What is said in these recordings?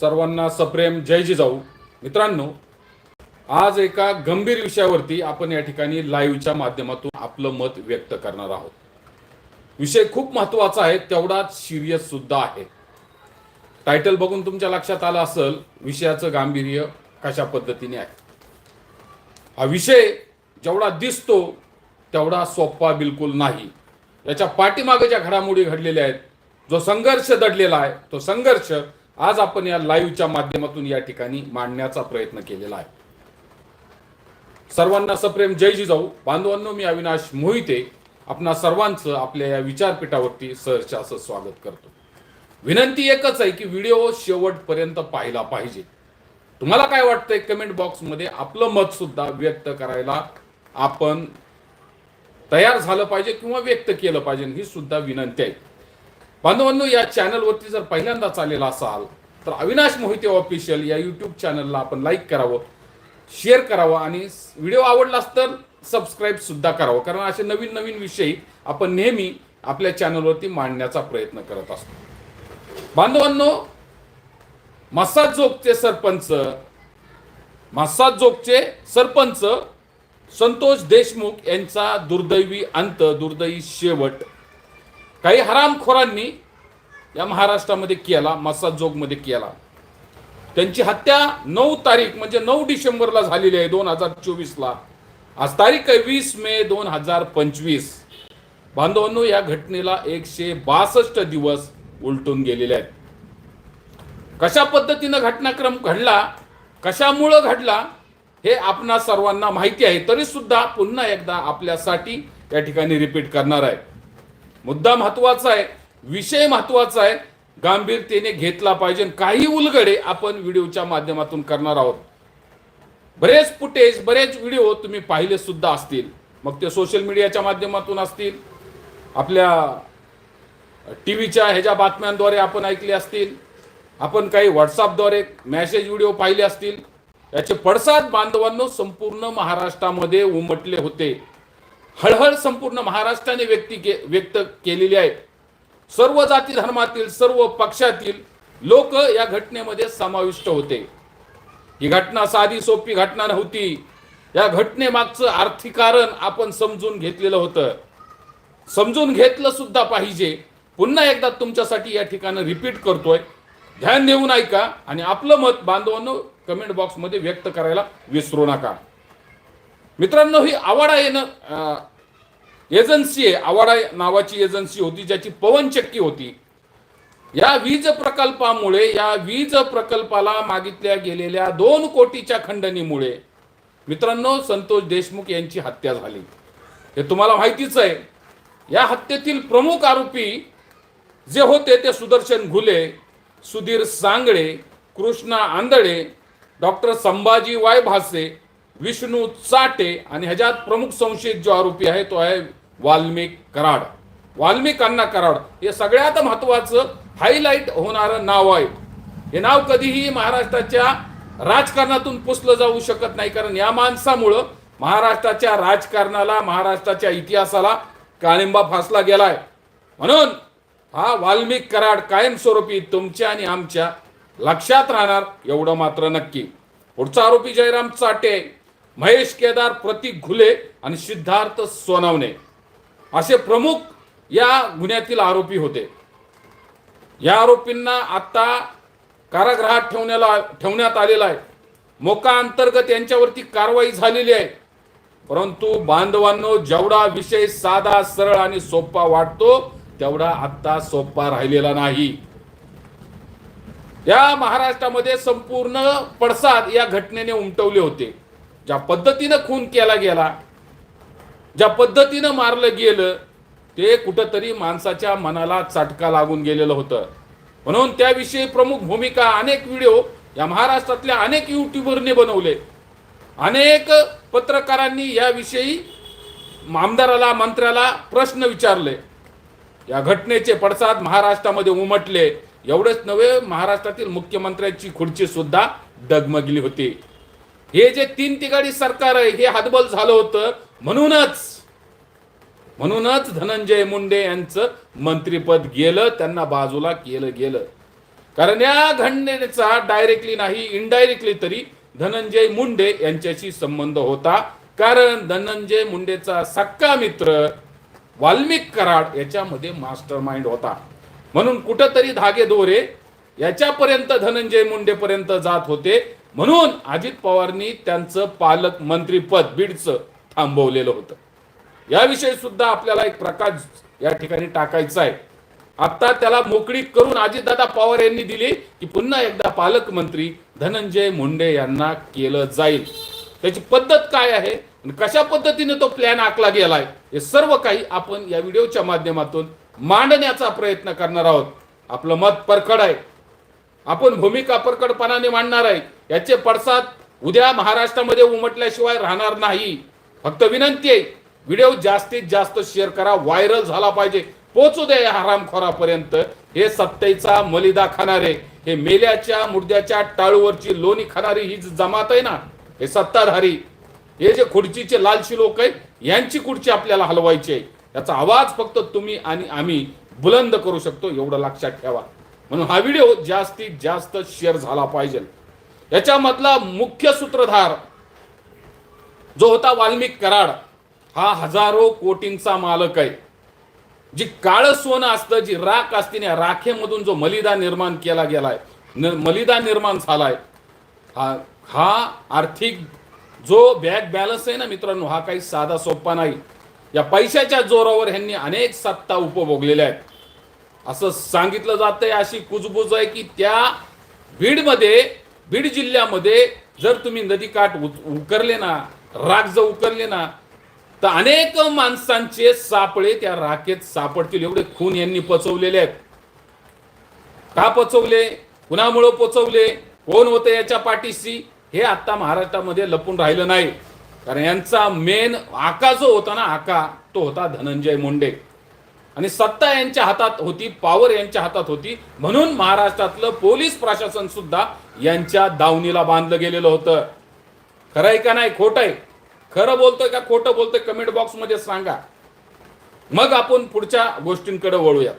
सर्वांना सप्रेम जय जिजाऊ. मित्रांनो आज एका गंभीर विषयावरती आपण या ठिकाणी लाईव्हच्या माध्यमातून आपलं मत व्यक्त करणार आहोत. विषय खूप महत्त्वाचा आहे तेवढाच सिरियस सुद्धा आहे. टायटल बघून तुमच्या लक्षात आलं असेल विषयाचं गांभीर्य कशा पद्धतीने आहे. हा विषय जेवढा दिसतो तेवढा सोपा बिलकुल नाही. याच्या पाठीमागे ज्या घडामोडी घडलेल्या आहेत जो संघर्ष दडलेला आहे तो संघर्ष आज आपण या लाईव्हच्या माध्यमातून या ठिकाणी मांडण्याचा प्रयत्न केलेला आहे. सर्वांना सप्रेम जय जिजाऊ. बांधवांनो मी अविनाश मोहिते. आपणा सर्वांचं आपल्या या विचारपीठावरती सहर्ष असं स्वागत करतो. विनंती एकच आहे की व्हिडिओ शेवटपर्यंत पाहिला पाहिजे. तुम्हाला काय वाटतंय कमेंट बॉक्समध्ये आपलं मत सुद्धा व्यक्त करायला आपण तयार झालं पाहिजे किंवा व्यक्त केलं पाहिजे ही सुद्धा विनंती आहे. बांधवांनो या चॅनलवरती जर पहिल्यांदाच आलेला असाल तर अविनाश मोहिते ऑफिशियल या यूट्यूब चॅनलला आपण लाईक करावं शेअर करावं आणि व्हिडिओ आवडलाच तर सबस्क्राईब सुद्धा करावं. कारण असे नवीन नवीन विषय आपण नेहमी आपल्या चॅनलवरती मांडण्याचा प्रयत्न करत असतो. बांधवांनो मसाजोगचे सरपंच मसाजोगचे सरपंच संतोष देशमुख यांचा दुर्दैवी अंत दुर्दैवी शेवट. काही हरामखोरांनी या महाराष्ट्रामध्ये केला मसाजोगमध्ये केला. त्यांची हत्या नऊ तारीख म्हणजे नऊ डिसेंबरला झालेली आहे दोन हजार चोवीसला. आज तारीख आहे वीस मे दोन हजार पंचवीस. बांधवांनो या घटनेला एकशे बासष्ट दिवस उलटून गेलेले आहेत. कशा पद्धतीनं घटनाक्रम घडला कशामुळं घडला हे आपणा सर्वांना माहिती आहे. तरी सुद्धा पुन्हा एकदा आपल्यासाठी या ठिकाणी रिपीट करणार आहे. मुद्दा महत्त्वाचा आहे विषय महत्त्वाचा आहे. गांभीरतेने घेतला पाहिजे काही उलगडे आपण व्हिडिओच्या माध्यमातून करणार आहोत. बरेच फुटेज बरेच व्हिडिओ तुम्ही पाहिले सुद्धा असतील. मग ते सोशल मीडियाच्या माध्यमातून असतील. आपल्या टी व्हीच्या ह्याच्या बातम्यांद्वारे आपण ऐकले असतील. आपण काही व्हॉट्सअपद्वारे मॅसेज व्हिडिओ पाहिले असतील. याचे पडसाद बांधवांनो संपूर्ण महाराष्ट्रामध्ये उमटले होते. हळहळ संपूर्ण महाराष्ट्राने व्यक्ती के व्यक्त केलेली आहे. सर्व जाती धर्मातील सर्व पक्षातील लोक या घटनेमध्ये समाविष्ट होते. ही घटना साधी सोपी घटना नव्हती. या घटनेमागचं आर्थिक कारण आपण समजून घेतलेलं होतं. समजून घेतलं सुद्धा पाहिजे. पुन्हा एकदा तुमच्यासाठी या ठिकाणी रिपीट करतोय. ध्यान देऊन ऐका आणि आपलं मत बांधवांनो कमेंट बॉक्समध्ये व्यक्त करायला विसरू नका. मित्रांनो ही आवाडा येणं एजन्सी आहे आवाडा नावाची एजन्सी होती ज्याची पवनचक्की होती. या वीज प्रकल्पामुळे या वीज प्रकल्पाला मागितल्या गेलेल्या दोन कोटीच्या खंडणीमुळे मित्रांनो संतोष देशमुख यांची हत्या झाली. हे तुम्हाला माहितीच आहे. या हत्येतील प्रमुख आरोपी जे होते ते सुदर्शन घुले सुधीर सांगळे कृष्णा आंधळे डॉक्टर संभाजी वाय भासे विष्णू चाटे आणि ह्याच्यात प्रमुख संशयित जो आरोपी आहे तो आहे वाल्मिक कराड. वाल्मिक अण्णा कराड. हे सगळ्यात महत्वाचं हायलाईट होणारं नाव आहे. हे नाव कधीही महाराष्ट्राच्या राजकारणातून पुसलं जाऊ शकत नाही. कारण या माणसामुळं महाराष्ट्राच्या राजकारणाला महाराष्ट्राच्या इतिहासाला काळिंबा फासला गेलाय. म्हणून हा वाल्मिक कराड कायमस्वरूपी तुमच्या आणि आमच्या लक्षात राहणार एवढं मात्र नक्की. पुढचा आरोपी जयराम चाटे. महेश केदार प्रतीक घुले आणि सिद्धार्थ सोनावणे असे प्रमुख या गुन्ह्यातील आरोपी होते. या आरोपींना आता कारागृहात ठेवण्याला ठेवण्यात आलेला आहे. मोका अंतर्गत यांच्यावरती कारवाई झालेली आहे. परंतु बांधवांनो जेवढा विषय साधा सरळ आणि सोपा वाटतो तेवढा आत्ता सोपा राहिलेला नाही. या महाराष्ट्रामध्ये संपूर्ण पडसाद या घटनेने उमटवले होते. ज्या पद्धतीनं खून केला गेला ज्या पद्धतीनं मारलं गेलं ते कुठंतरी माणसाच्या मनाला चटका लागून गेलेलं होतं. म्हणून त्याविषयी प्रमुख भूमिका अनेक व्हिडिओ या महाराष्ट्रातल्या अनेक युट्यूबरने बनवले. अनेक पत्रकारांनी याविषयी आमदाराला मंत्र्याला प्रश्न विचारले. या घटनेचे पडसाद महाराष्ट्रामध्ये उमटले. एवढेच नव्हे महाराष्ट्रातील मुख्यमंत्र्यांची खुर्ची सुद्धा डगमगली होती. हे जे तीन तिघाडी सरकार आहे हे हातबल झालं होतं म्हणूनच. म्हणूनच धनंजय मुंडे यांचं मंत्रीपद गेलं त्यांना बाजूला केलं गेलं. कारण या घटनेचा डायरेक्टली नाही इनडायरेक्टली तरी धनंजय मुंडे यांच्याशी संबंध होता. कारण धनंजय मुंडेचा सक्का मित्र वाल्मिक कराड याच्यामध्ये मास्टर माइंड होता. म्हणून कुठंतरी धागे दोरे याच्यापर्यंत धनंजय मुंडेपर्यंत जात होते. म्हणून अजित पवारनी त्यांचं पालक मंत्रीपद बीडचं थांबवलेलं होतं. याविषयी सुद्धा आपल्याला एक प्रकाश या ठिकाणी टाकायचा आहे. आता त्याला मोकळी करून अजितदादा पवार यांनी दिली की पुन्हा एकदा पालकमंत्री धनंजय मुंडे यांना केलं जाईल. त्याची पद्धत काय आहे आणि कशा पद्धतीने तो प्लॅन आखला गेलाय हे सर्व काही आपण या व्हिडिओच्या माध्यमातून मांडण्याचा प्रयत्न करणार आहोत. आपलं मत परखड आहे. आपण भूमिका परकडपणाने मांडणार आहे. याचे पडसाद उद्या महाराष्ट्रामध्ये उमटल्याशिवाय राहणार नाही. फक्त विनंती आहे व्हिडिओ जास्तीत जास्त शेअर करा व्हायरल झाला पाहिजे. पोचू द्या या हरामखोरापर्यंत. हे सत्तेचा मलिदा खाणारे हे मेल्याच्या मुर्द्याच्या टाळूवरची लोणी खाणारी ही जी जमात आहे ना. हे सत्ताधारी. हे जे खुर्चीचे लालशी लोक आहेत यांची खुर्ची आपल्याला हलवायची आहे. याचा आवाज फक्त तुम्ही आणि आम्ही बुलंद करू शकतो एवढं लक्षात ठेवा. म्हणून हा व्हिडिओ जास्तीत जास्त शेअर झाला पाहिजे. याच्यामधला मुख्य सूत्रधार जो होता वाल्मिक कराड हा हजारो कोटींचा मालक आहे. जी काळं सोनं असतं जी राख असते ना राखेमधून जो मलिदा निर्माण केला गेलाय मलिदा निर्माण झालाय हा हा आर्थिक जो बॅक बॅलन्स आहे ना मित्रांनो हा काही साधा सोपा नाही. या पैशाच्या जोरावर ह्यांनी अनेक सत्ता उपभोगलेल्या आहेत. असं सांगितलं जातंय अशी कुजबुज आहे की त्या बीडमध्ये बीड जिल्ह्यामध्ये जर तुम्ही नदीकाठ काठ उकरले ना राख जर उकरले ना तर अनेक माणसांचे सापळे त्या राखेत सापडतील. एवढे खून यांनी पचवलेले आहेत. का पचवले? कुणामुळं पचवले? कोण होते याच्या पाठीशी? हे आता महाराष्ट्रामध्ये लपून राहिलं नाही. कारण यांचा मेन आका जो होता ना आका तो होता धनंजय मुंडे. आणि सत्ता यांच्या हातात होती पॉवर यांच्या हातात होती. म्हणून महाराष्ट्रातलं पोलीस प्रशासन सुद्धा यांच्या दावणीला बांधलं गेलेलं होतं. खरं आहे का नाही? खोट आहे. खरं बोलतोय का खोटं बोलतोय कमेंट बॉक्समध्ये सांगा. मग आपण पुढच्या गोष्टींकडे वळूया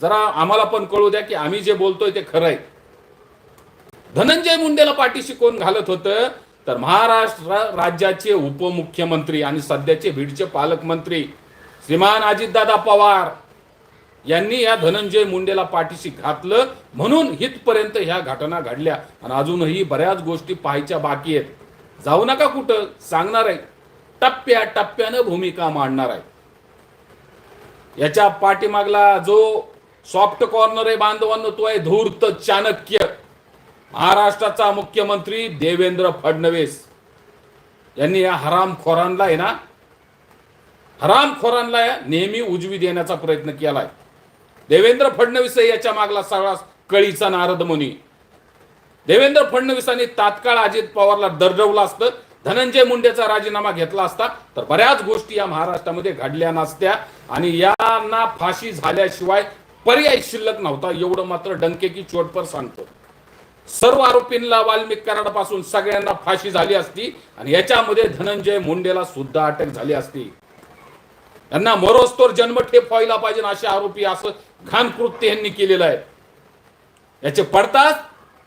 जरा आम्हाला पण कळू द्या की आम्ही जे बोलतोय ते खरं आहे. धनंजय मुंडेला पाठीशी कोण घालत होतं? तर महाराष्ट्र राज्याचे उपमुख्यमंत्री आणि सध्याचे बीडचे पालकमंत्री श्रीमान अजितदादा पवार यांनी या धनंजय मुंडेला पाठीशी घातलं म्हणून हितपर्यंत ह्या घटना घडल्या. आणि अजूनही बऱ्याच गोष्टी पाहायच्या बाकी आहेत. जाऊ नका कुठं सांगणार आहे. टप्प्या टप्प्यानं भूमिका मांडणार आहे. याच्या पाठीमागला जो सॉफ्ट कॉर्नर आहे बांधवांनो तो आहे धूर्त चाणक्य. महाराष्ट्राचा मुख्यमंत्री देवेंद्र फडणवीस. यांनी या हरामखोरांना आहे ना हरामखोरांना नेहमी उजवी देण्याचा प्रयत्न केलाय. देवेंद्र फडणवीस याच्या मागला सगळा कळीचा नारद मुनी. देवेंद्र फडणवीसांनी तात्काळ अजित पवारला दर्डवलं असतं धनंजय मुंडेचा राजीनामा घेतला असता तर बऱ्याच गोष्टी या महाराष्ट्रामध्ये घडल्या नसत्या आणि यांना फाशी झाल्याशिवाय पर्याय शिल्लक नव्हता एवढं मात्र डंके की चोटपर सांगतो. सर्व आरोपींना वाल्मिक कराडापासून सगळ्यांना फाशी झाली असती आणि याच्यामध्ये धनंजय मुंडेला सुद्धा अटक झाली असती. त्यांना मरोस्तोर जन्मठेप व्हायला पाहिजे असे आरोपी असं खान कृत्य यांनी केलेलं आहे. याचे पडतात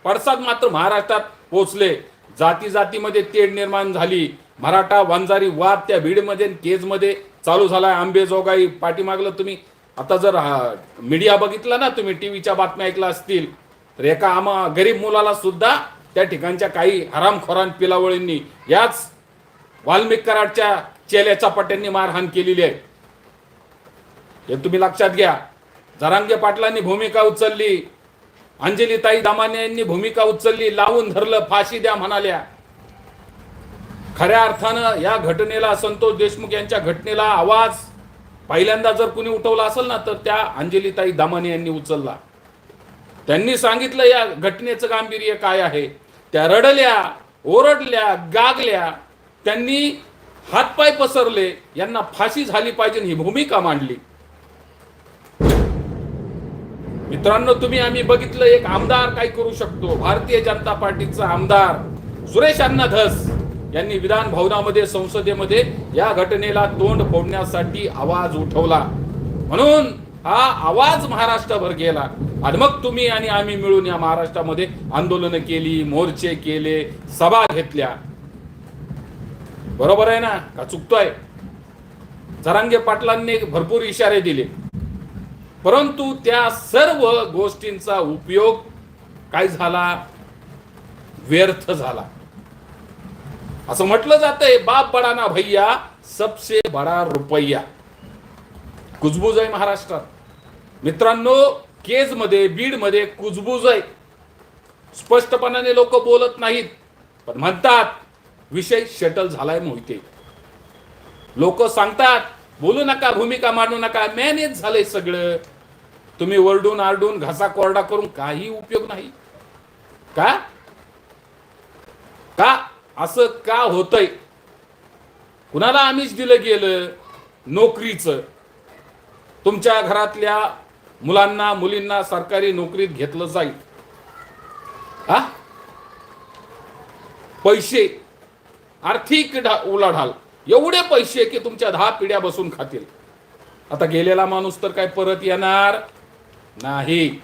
पडसाद मात्र महाराष्ट्रात पोहोचले. जाती जातीमध्ये तेढ निर्माण झाली. मराठा वंजारी वाद त्या भीडमध्ये केजमध्ये चालू झालाय. आंबेजोगाई पाठीमागलं तुम्ही. आता जर मीडिया बघितला ना तुम्ही टीव्हीच्या बातम्या ऐकल्या असतील तर एका आमा गरीब मुलाला सुद्धा त्या ठिकाणच्या काही हरामखोरान पिलावळींनी याच वाल्मिक कराडच्या चेल्याच्या पट्ट्यांनी मारहाण केलेली आहे. हे तुम्ही लक्षात घ्या. जरांगे पाटलांनी भूमिका उचलली. अंजलीताई दामाने यांनी भूमिका उचलली. लावून धरलं फाशी द्या म्हणाल्या. खऱ्या अर्थानं या घटनेला संतोष देशमुख यांच्या घटनेला आवाज पहिल्यांदा जर कुणी उठवला असेल ना तर त्या अंजलीताई दामाने यांनी उचलला. त्यांनी सांगितलं या घटनेचं गांभीर्य काय आहे? त्या रडल्या ओरडल्या गागल्या. त्यांनी हातपाय पसरले. यांना फाशी झाली पाहिजे ही भूमिका मांडली. मित्रांनो तुम्ही आम्ही बघितलं एक आमदार काय करू शकतो? भारतीय जनता पार्टीचा आमदार सुरेश अण्णा धस यांनी विधान भवनामध्ये संसदेमध्ये या घटनेला तोंड फोडण्यासाठी आवाज उठवला. म्हणून हा आवाज महाराष्ट्रभर गेला. आणि मग तुम्ही आणि आम्ही मिळून या महाराष्ट्रामध्ये आंदोलनं केली मोर्चे केले सभा घेतल्या. बरोबर आहे ना? का चुकतोय? जरांगे पाटलांनी भरपूर इशारे दिले. परंतु त्या सर्व गोष्टींचा उपयोग काय झाला? व्यर्थ झाला. असं म्हटलं जातंय बाप बडा ना भैया सबसे बडा रुपया. कुजबूज आहे महाराष्ट्रात. मित्रांनो केजमध्ये बीडमध्ये कुजबूज आहे स्पष्टपणाने लोक बोलत नाहीत पण म्हणतात विषय शटल झालाय मोहिते. लोक सांगतात बोलू नका भूमिका मांडू नका मॅनेज झालंय सगळं. तुम्ही वरडून आरडून घासा कोरडा करून काही उपयोग नाही. का? का? असं का होतंय? कुणाला आमिष दिलं गेलं? नोकरीचं. तुमच्या घरातल्या मुलांना मुलींना सरकारी नोकरीत घेतलं जाईल. हा? पैसे आर्थिक उलाढाल. एवढे पैसे की तुमच्या दहा पिढ्या बसून खातील. आता गेलेला माणूस तर काय परत येणार नाही.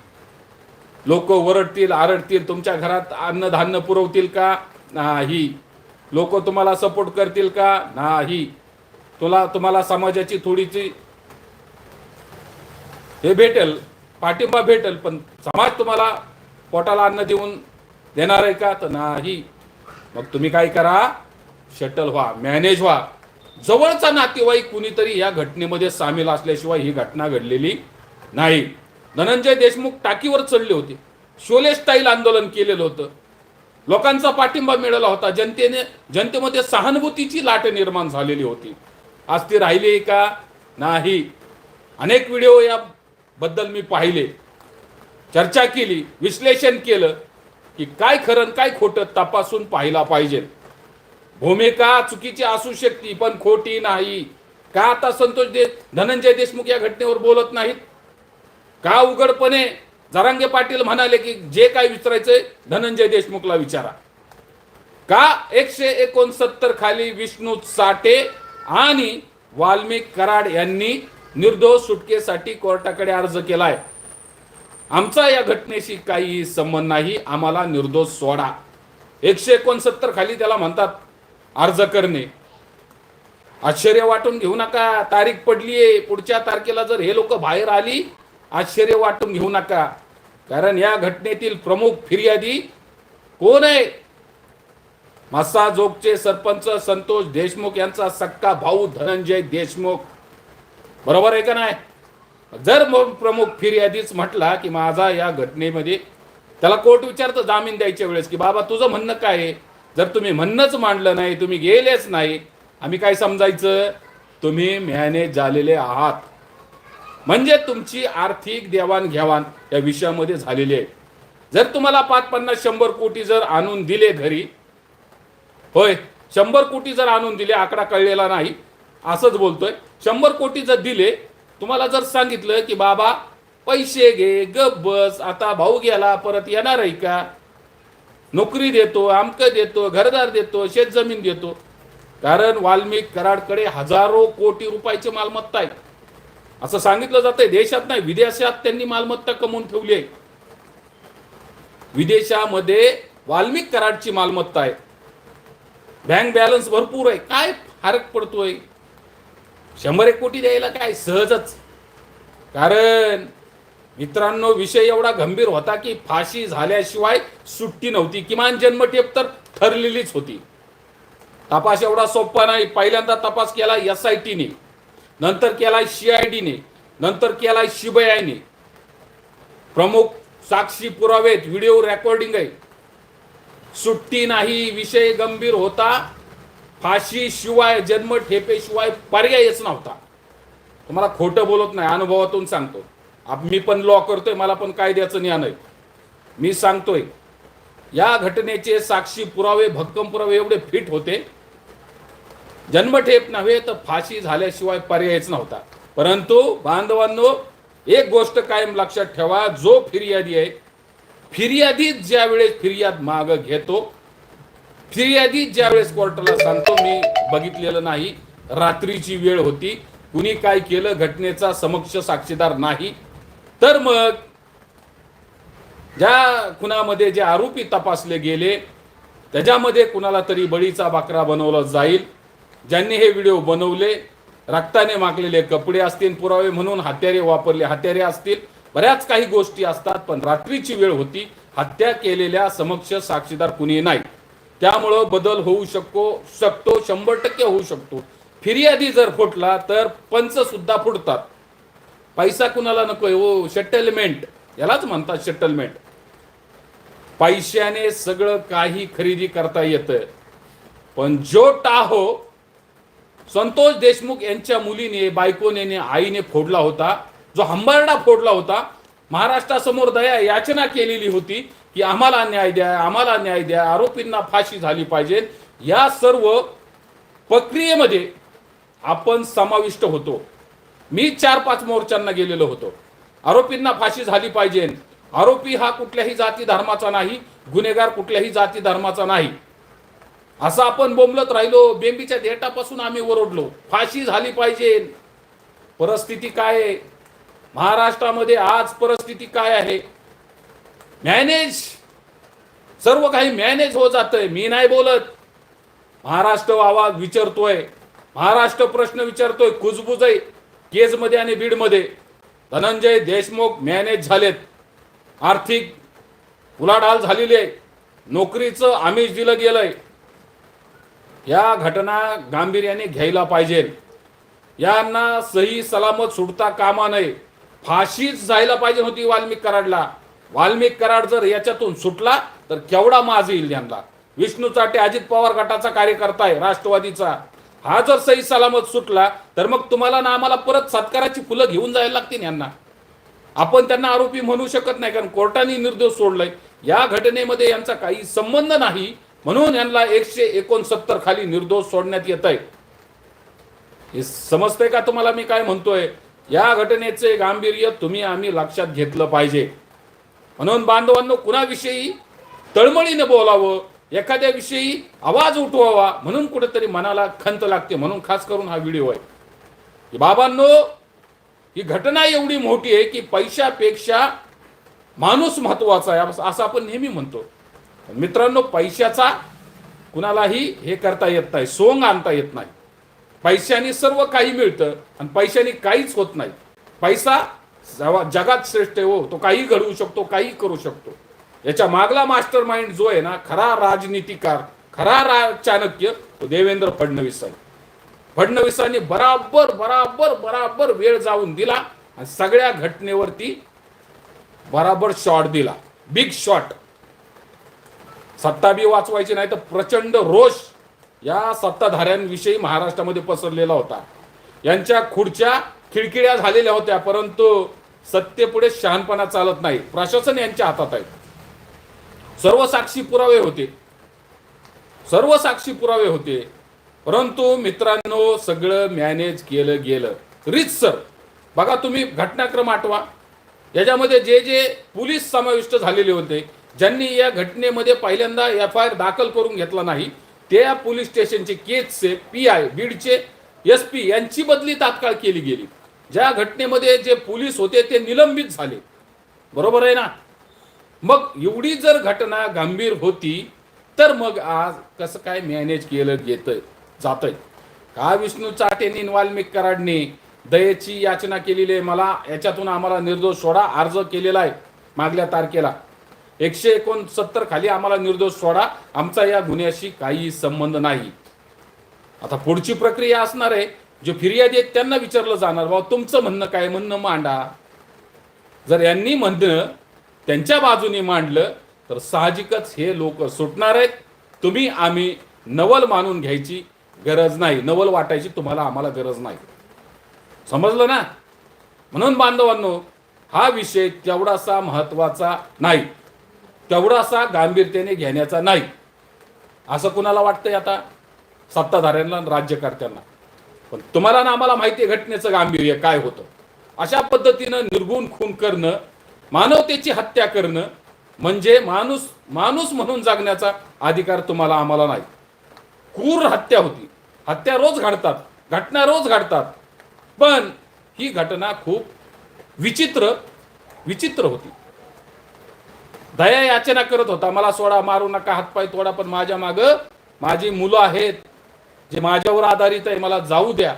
लोक वरडतील आरडतील तुमच्या घरात अन्नधान्य पुरवतील का? नाही. लोक तुम्हाला सपोर्ट करतील का? नाही. तुला तुम्हाला समाजाची थोडीशी हे भेटेल पाठिंबा भेटेल पण समाज तुम्हाला पोटाला अन्न देऊन देणार आहे का? तर नाही. मग तुम्ही काय करा? शटल व्हा मॅनेज व्हा. जवळचा नातेवाईक कुणीतरी या घटनेमध्ये सामील असल्याशिवाय ही घटना घडलेली नाही. धनंजय देशमुख टाकीवर चढले होते. शोले स्टाईल आंदोलन केलेलं होतं. लोकांचा पाठिंबा मिळाला होता. जनतेने जनतेमध्ये सहानुभूतीची लाट निर्माण झालेली होती. आज ती राहिली का? नाही. अनेक व्हिडिओ याबद्दल मी पाहिले. चर्चा केली विश्लेषण केलं की काय खरं काय खोटं तपासून पाहिला पाहिजे. भूमिका चुकीची असू शकते पण खोटी नाही. का आता संतोष दे धनंजय देशमुख या घटनेवर बोलत नाहीत? का उघडपणे जरांगे पाटील म्हणाले की जे काय विचारायचंय धनंजय देशमुखला विचारा. का एकशे एकोणसत्तर खाली विष्णू साठे आणि वाल्मिक कराड यांनी निर्दोष सुटकेसाठी कोर्टाकडे अर्ज केलाय? आमचा या घटनेशी काही संबंध नाही आम्हाला निर्दोष सोडा. एकशे एकोणसत्तर खाली त्याला म्हणतात अर्ज करणे. आश्चर्य वाटून घेऊ नका. तारीख पडलीये. पुढच्या तारखेला जर हे लोक बाहेर आली आश्चर्य वाटून घेऊ नका. कारण या घटनेतील प्रमुख फिर्यादी कोण आहे? मस्सा जोगचे सरपंच संतोष देशमुख यांचा सक्का भाऊ धनंजय देशमुख. बरोबर आहे का नाही? जर मग प्रमुख फिर्यादीच म्हटला की माझा या घटनेमध्ये त्याला कोर्ट विचारतं जामीन द्यायच्या वेळेस की बाबा तुझं म्हणणं काय आहे? जर तुम्ही म्हणणंच मांडलं नाही तुम्ही गेलेच नाही आम्ही काय समजायचं? तुम्ही मॅनेज झालेले आहात. म्हणजे तुमची आर्थिक देवाणघेवाण या विषयामध्ये झालेली आहे. जर तुम्हाला पाच पन्नास शंभर कोटी जर आणून दिले घरी होय शंभर कोटी जर आणून दिले आकडा कळलेला नाही असंच बोलतोय. शंभर कोटी जर दिले तुम्हाला जर सांगितलं की बाबा पैसे घे गप बस आता भाऊ गेला परत येणार आहे का? नोकरी देतो आमक देतो घरदार देतो शेतजमीन देतो. कारण वाल्मिक कराडकडे हजारो कोटी रुपयाची मालमत्ता आहे. असं सांगितलं जातंय. देशात नाही विदेशात त्यांनी मालमत्ता कमवून ठेवली आहे. विदेशामध्ये वाल्मिक कराडची मालमत्ता आहे. बँक बॅलन्स भरपूर आहे. काय फरक पडतोय? शंभर एक कोटी द्यायला काय? सहजच. कारण मित्रांनो विषय एवढा गंभीर होता की फाशी झाल्याशिवाय सुट्टी नव्हती. किमान जन्मठेप तर ठरलेलीच होती. तपास एवढा सोपा नाही. पहिल्यांदा तपास केला एस आय टीने नंतर केलाय सीआयडीने नंतर केला सीबीआयने प्रमुख साक्षी पुरावेत व्हिडिओ रेकॉर्डिंग आहे. सुट्टी नाही विषय गंभीर होता. फाशी शिवाय जन्म ठेपेशिवाय पर्यायच नव्हता. तुम्हाला खोटं बोलत नाही अनुभवातून सांगतो. मी पण लॉ करतोय मला पण कायद्याचं ज्ञान आहे. मी सांगतोय या घटनेचे साक्षी पुरावे भक्कम पुरावे एवढे फिट होते. जन्मठेप नव्हे तर फाशी झाल्याशिवाय पर्यायच नव्हता. परंतु बांधवांनो एक गोष्ट कायम लक्षात ठेवा जो फिर्यादी आहे फिर्यादीत ज्या वेळेस फिर्याद माग घेतो फिर्यादी ज्या वेळेस कोर्टाला सांगतो मी बघितलेलं नाही रात्रीची वेळ होती कुणी काय केलं घटनेचा समक्ष साक्षीदार नाही तर मग ज्या खुनामध्ये जे आरोपी तपासले गेले त्याच्यामध्ये कुणाला तरी बळीचा बाकरा बनवला जाईल. ज्यांनी हे व्हिडिओ बनवले रक्ताने मागलेले कपडे असतील पुरावे म्हणून हत्यारे वापरले हत्यारे असतील बऱ्याच काही गोष्टी असतात पण रात्रीची वेळ होती हत्या केलेल्या समक्ष साक्षीदार कुणी नाही. त्यामुळं बदल होऊ शकतो शकतो शंभर टक्के होऊ शकतो. फिर्यादी जर फुटला तर पंच सुद्धा फुटतात. पैसा कुणाला नकोय? ओ शेटलमेंट यालाच म्हणतात शेटलमेंट पैशाने सगळं काही खरेदी करता येतं. पण जो टाहो संतोष देशमुख यांच्या मुलीने बायकोने आईने फोडला होता जो हंबरडा फोडला होता महाराष्ट्रासमोर दया याचना केलेली होती की आम्हाला न्याय द्या आम्हाला न्याय द्या आरोपींना फाशी झाली पाहिजे. या सर्व प्रक्रियेमध्ये आपण समाविष्ट होतो. मी चार पाच मोर्चांना गेलेलो होतो. आरोपींना फाशी झाली पाहिजे. आरोपी हा कुठल्याही जाती धर्माचा नाही गुन्हेगार कुठल्याही जाती धर्माचा नाही. असं आपण बोंबलत राहिलो बेंबीच्या देटापासून आम्ही ओरडलो फाशी झाली पाहिजे. परिस्थिती काय आहे? महाराष्ट्रामध्ये आज परिस्थिती काय आहे? मॅनेज सर्व काही मॅनेज हो जातंय मी नाही बोलत. महाराष्ट्र आवाज विचारतोय महाराष्ट्र प्रश्न विचारतोय कुजबुज आहे केजमध्ये आणि बीडमध्ये धनंजय देशमुख मॅनेज झालेत. आर्थिक उलाढाल झालेली आहे. नोकरीचं आमिष दिलं गेलंय. या घटना गांभीर्याने घ्यायला पाहिजे. यांना सही सलामत सुटता कामा नये. फाशीच जायला पाहिजे होती वाल्मिक कराडला. वाल्मिक कराड जर याच्यातून सुटला तर केवढा माज येईल यांना? विष्णू चाटे अजित पवार गटाचा कार्यकर्ता आहे राष्ट्रवादीचा. हा जर सही सलामत सुटला तर मग तुम्हाला ना आम्हाला परत सत्काराची फुलं घेऊन जायला लागतील यांना. आपण त्यांना आरोपी म्हणू शकत नाही कारण कोर्टाने निर्दोष सोडलाय. या घटनेमध्ये यांचा काही संबंध नाही म्हणून यांना एकशे एकोणसत्तर खाली निर्दोष सोडण्यात येत आहे. हे समजतंय का तुम्हाला मी काय म्हणतोय? या घटनेचे गांभीर्य तुम्ही आम्ही लक्षात घेतलं पाहिजे. म्हणून बांधवांनो कुणाविषयी तळमळीने बोलावं? एखाद्या विषयी आवाज उठवावा म्हणून कुठेतरी मनाला खंत लागते म्हणून खास करून हा व्हिडिओ आहे. की बाबांनो ही घटना एवढी मोठी आहे की पैशापेक्षा माणूस महत्त्वाचा आहे असं- असं आपण नेहमी म्हणतो. मित्रांनो पैशाचा कुणालाही हे करता येत नाही सोंग आणता येत नाही. पैशाने सर्व काही मिळतं आणि पैशाने काहीच होत नाही. पैसा जवा- जगात श्रेष्ठ हो तो काही घडवू शकतो काही करू शकतो. याच्या मागला मास्टर माइंड जो आहे ना खरा राजनीतिकार खरा रा चाणक्य तो देवेंद्र फडणवीस फडणवीसांनी बराबर बराबर बराबर वेळ जाऊन दिला आणि सगळ्या घटनेवरती बराबर शॉट दिला. बिग शॉट सत्ता बी वाचवायची नाही तर प्रचंड रोष या सत्ताधाऱ्यांविषयी महाराष्ट्रामध्ये पसरलेला होता. यांच्या खुर्च्या खिडकिड्या झालेल्या होत्या परंतु सत्तेपुढे शहाणपणा चालत नाही. प्रशासन यांच्या हातात आहे. सर्व साक्षी पुरावे होते. सर्व साक्षी पुरावे होते. परंतु मित्रांनो सगळं मॅनेज केलं गेलं. सर बघा तुम्ही घटनाक्रम आठवा. याच्यामध्ये जे जे पोलीस समाविष्ट झालेले होते ज्यांनी या घटनेमध्ये पहिल्यांदा एफ आय आर दाखल करून घेतला नाही त्या पोलीस स्टेशनचे केजचे पी आय बीडचे एस पी यांची बदली तात्काळ केली गेली. ज्या घटनेमध्ये जे पोलीस होते ते निलंबित झाले. बरोबर आहे ना? मग एवढी जर घटना गंभीर होती तर मग आज कसं काय मॅनेज केलं घेतंय जातंय? का विष्णू चाटेनी वाल्मिक कराडने दयेची याचना केलेली आहे? मला याच्यातून आम्हाला निर्दोष सोडा अर्ज केलेला आहे मागल्या तारखेला. एकशे एकोणसत्तर खाली आम्हाला निर्दोष सोडा आमचा या गुन्ह्याशी काही संबंध नाही. आता पुढची प्रक्रिया असणार आहे. जे फिर्यादी आहेत त्यांना विचारलं जाणार. बाबा तुमचं म्हणणं काय? म्हणणं मांडा. जर यांनी म्हणणं त्यांच्या बाजूने मांडलं तर साहजिकच हे लोक सुटणार आहेत. तुम्ही आम्ही नवल मानून घ्यायची गरज नाही. नवल वाटायची तुम्हाला आम्हाला गरज नाही. समजलं ना? म्हणून बांधवांनो हा विषय तेवढासा महत्त्वाचा नाही. तेवढासा गांभीर्याने घेण्याचा नाही. असं कुणाला वाटतंय आता? सत्ताधाऱ्यांना राज्यकर्त्यांना. पण तुम्हाला ना आम्हाला माहिती आहे घटनेचं गांभीर्य काय होतं? अशा पद्धतीनं निर्गुण खून करणं मानवतेची हत्या करणं म्हणजे माणूस माणूस म्हणून जगण्याचा अधिकार तुम्हाला आम्हाला नाही. क्रूर हत्या होती. हत्या रोज घडतात घटना रोज घडतात. पण ही घटना खूप विचित्र विचित्र होती. दया याचना करत होता. मला सोडा मारू नका हातपाय तोडा पण माझ्या माग माझी मुलं आहेत. जे माझ्यावर आधारित आहे मला जाऊ द्या.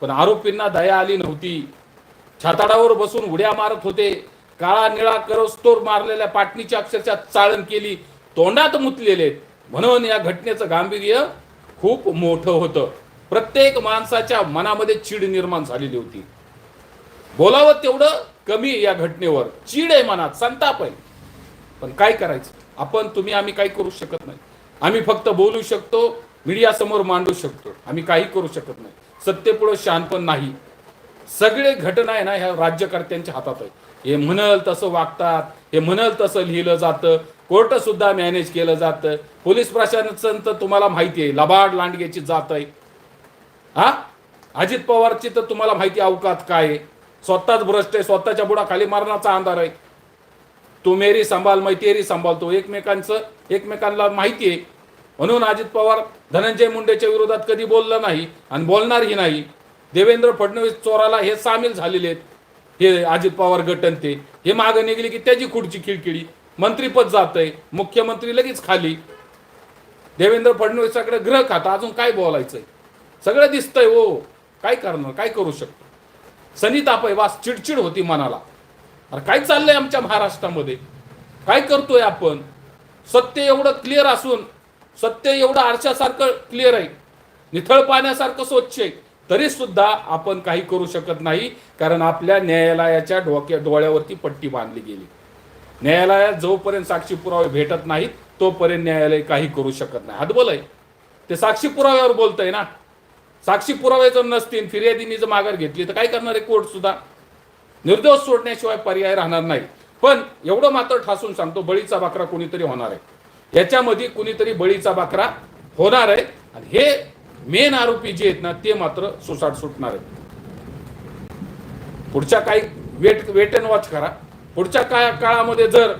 पण आरोपींना दया आली नव्हती. छाताडावर बसून उड्या मारत होते. काळा निळा करस्तोर मारलेल्या पाटणीची अक्षरशः चाळण केली. तोंडात मुतलेले म्हणून या घटनेचं गांभीर्य खूप मोठं होतं. प्रत्येक माणसाच्या मनामध्ये चीड निर्माण झालेली होती. बोलावं तेवढं कमी या घटनेवर. चीड आहे मनात संताप आहे. पण काय करायचं? आपण तुम्ही आम्ही काही करू शकत नाही. आम्ही फक्त बोलू शकतो मीडिया समोर मांडू शकतो. आम्ही काही करू शकत नाही. सत्तेपुढं पण नाही. सगळे घटना आहे ना ह्या राज्यकर्त्यांच्या हातात आहे हे म्हणल तसं वागतात हे म्हणल तसं लिहिलं जातं कोर्ट सुद्धा मॅनेज केलं जातं. पोलीस प्रशासन तर तुम्हाला माहिती आहे लबाड लांडग्याची जात आहे. हा? अजित पवारची तर तुम्हाला माहिती अवकात काय आहे. स्वतःच भ्रष्ट आहे स्वतःच्या बुडाखाली मरणाचा अंधार आहे. तू मेरी सांभाळ मैतेरी सांभाळतो एकमेकांचं एकमेकांना माहिती आहे. म्हणून अजित पवार धनंजय मुंडेच्या विरोधात कधी बोललं नाही आणि बोलणारही नाही. देवेंद्र फडणवीस चोराला हे सामील झालेले आहेत. हे अजित पवार गटन ते हे मागे निघले की त्याची खुर्ची खिळखिळी. मंत्रीपद जातंय मुख्यमंत्री लगेच खाली. देवेंद्र फडणवीसाकडे ग्रह खाता अजून काय बोलायचंय? सगळं दिसतंय हो. काय करणार काय करू शकतो? सनिताप आहे वास चिडचिड होती मनाला. अरे काय चाललंय आमच्या महाराष्ट्रामध्ये? काय करतोय आपण? सत्य एवढं क्लिअर असून सत्य एवढं आरशासारखं क्लिअर आहे. निथळ पाण्यासारखं स्वच्छ आहे. तरी सुद्धा आपण काही करू शकत नाही कारण आपल्या न्यायालयाच्या डोक्या डोळ्यावरती पट्टी बांधली गेली. न्यायालयात जोपर्यंत साक्षी पुरावे भेटत नाहीत तोपर्यंत न्यायालय काही करू शकत नाही. हदबल आहे. ते साक्षी पुराव्यावर बोलतंय ना. साक्षी पुरावे जर नसतील फिर्यादींनी जर माघार घेतली तर काय करणार आहे कोर्ट सुद्धा? निर्दोष सोडण्याशिवाय पर्याय राहणार नाही. पण एवढं मात्र ठासून सांगतो बळीचा बाकरा कोणीतरी होणार आहे. याच्यामध्ये कुणीतरी बळीचा बाकरा होणार आहे. आणि हे मेन आरोपी जे आहेत ना ते मात्र सुसाट सुटणार आहेत. पुढच्या काही वेट वेट अँड वॉच करा. पुढच्या काय काळामध्ये जर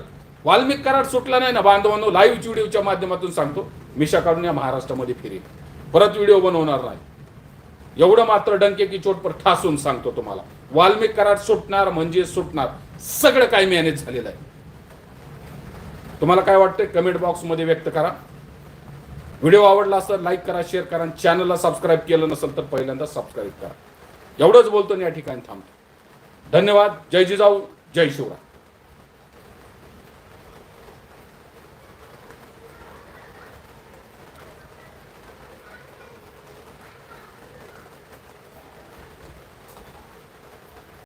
वाल्मिक करार सुटला नाही ना बांधवांनो लाईव्ह व्हिडिओच्या माध्यमातून सांगतो मिशा काढून या महाराष्ट्रामध्ये फिरेल. परत व्हिडिओ बनवणार नाही. एवढं मात्र डंके की चोटपर ठासून सांगतो तुम्हाला. वाल्मिक करार सुटणार म्हणजे सुटणार. सगळं काही मॅनेज झालेलं आहे. तुम्हाला काय वाटतंय? कमेंट बॉक्समध्ये व्यक्त करा. व्हिडिओ आवडला असेल लाईक करा शेअर करा आणि चॅनलला सबस्क्राईब केलं नसेल तर पहिल्यांदा सबस्क्राईब करा. एवढंच बोलतो आणि या ठिकाणी थांबतो. धन्यवाद. जय जिजाऊ. जय शिवराय.